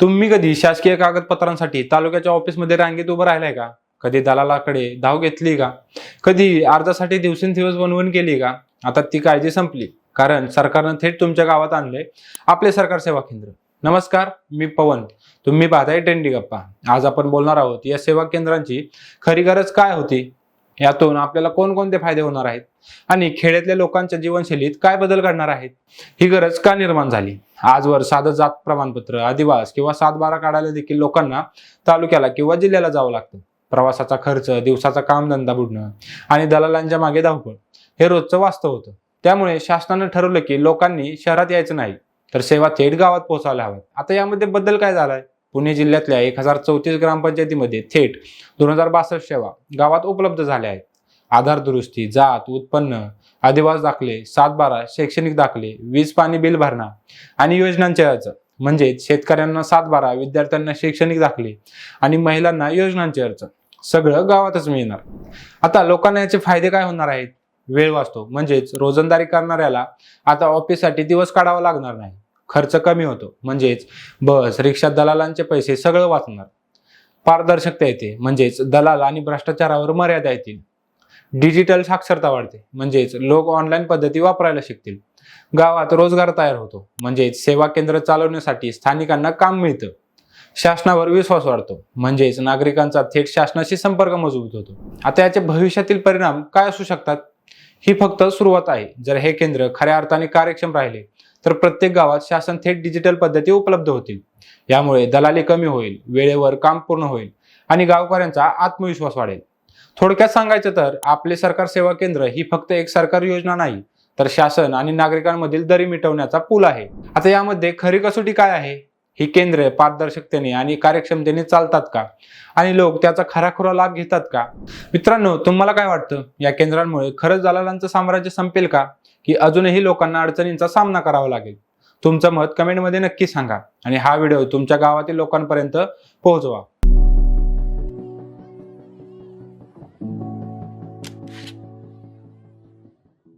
तुम्ही कधी शासकीय कागदपत्रांसाठी तालुक्याच्या ऑफिसमध्ये रांगेत उभं राहिलाय का? कधी दलालाकडे धाव घेतली का? कधी अर्जासाठी दिवसेंदिवस बनवून केली का? आता ती काळजी संपली कारण सरकारनं थेट तुमच्या गावात आणले आपले सरकार सेवा केंद्र. नमस्कार मी पवन. तुम्ही पाहताय टेंडी गप्पा. आज आपण बोलणार आहोत या सेवा केंद्रांची खरी गरज काय होती? यातून आपल्याला कोणकोणते फायदे होणार आहेत? आणि खेड्यातल्या लोकांच्या जीवनशैलीत काय बदल घडणार आहेत? ही गरज का निर्माण झाली? आजवर साधं जात प्रमाणपत्र अधिवास किंवा सात बारा काढायला देखील लोकांना तालुक्याला किंवा जिल्ह्याला जावं लागतं. प्रवासाचा खर्च दिवसाचा कामधंदा बुडणं आणि दलालांच्या मागे धावपळ हे रोजचं वास्तव होतं. त्यामुळे शासनानं ठरवलं की लोकांनी शहरात यायचं नाही तर सेवा थेट गावात पोहोचायला हव्यात. आता यामध्ये बदल काय झालाय? पुणे जिल्ह्यातल्या एक हजार चौतीस ग्रामपंचायतीमध्ये थेट दोन हजार बासष्ट सेवा गावात उपलब्ध झाल्या आहेत. आधार दुरुस्ती जात उत्पन्न अधिवास दाखले सात बारा शैक्षणिक दाखले वीज पाणी बिल भरणा आणि योजनांचे अर्ज. म्हणजेच शेतकऱ्यांना सात बारा विद्यार्थ्यांना शैक्षणिक दाखले आणि महिलांना योजनांचे अर्ज. सगळं गावातच मिळणार. आता लोकांना याचे फायदे काय होणार आहेत? वेळ वाचतो. म्हणजेच रोजंदारी करणाऱ्याला आता ऑफिससाठी दिवस काढावा लागणार नाही. खर्च कमी होतो. म्हणजेच बस रिक्षा दलालांचे पैसे सगळं वाचणार. पारदर्शकता येते. म्हणजेच दलाल आणि भ्रष्टाचारावर मर्यादा येतील. डिजिटल साक्षरता वाढते. म्हणजेच लोक ऑनलाईन पद्धती वापरायला शिकतील. गावात रोजगार तयार होतो. म्हणजेच सेवा केंद्र चालवण्यासाठी स्थानिकांना काम मिळतं. शासनावर विश्वास वाढतो. म्हणजेच नागरिकांचा थेट शासनाशी संपर्क मजबूत होतो. आता याचे भविष्यातील परिणाम काय असू शकतात? ही फक्त सुरुवात आहे. जर हे केंद्र खऱ्या अर्थाने कार्यक्षम राहिले तर प्रत्येक गावात शासन थेट डिजिटल पद्धती उपलब्ध होतील. यामुळे दलाली कमी होईल वेळेवर काम पूर्ण होईल आणि गावकऱ्यांचा आत्मविश्वास वाढेल. थोडक्यात सांगायचं तर आपले सरकार सेवा केंद्र ही फक्त एक सरकारी योजना नाही तर शासन आणि नागरिकांमधील दरी मिटवण्याचा पूल आहे. आता यामध्ये खरी कसोटी काय आहे? ही केंद्रे पारदर्शकतेने आणि कार्यक्षमतेने चालतात का? आणि लोक त्याचा खराखुरा लाभ घेतात का? मित्रांनो तुम्हाला काय वाटतं? या केंद्रांमुळे खरंच दलालांचं साम्राज्य संपेल का? की अजूनही लोकांना अडचणींचा सामना करावा लागेल? तुमचं मत कमेंटमध्ये नक्की सांगा आणि हा व्हिडिओ तुमच्या गावातील लोकांपर्यंत पोहोचवा.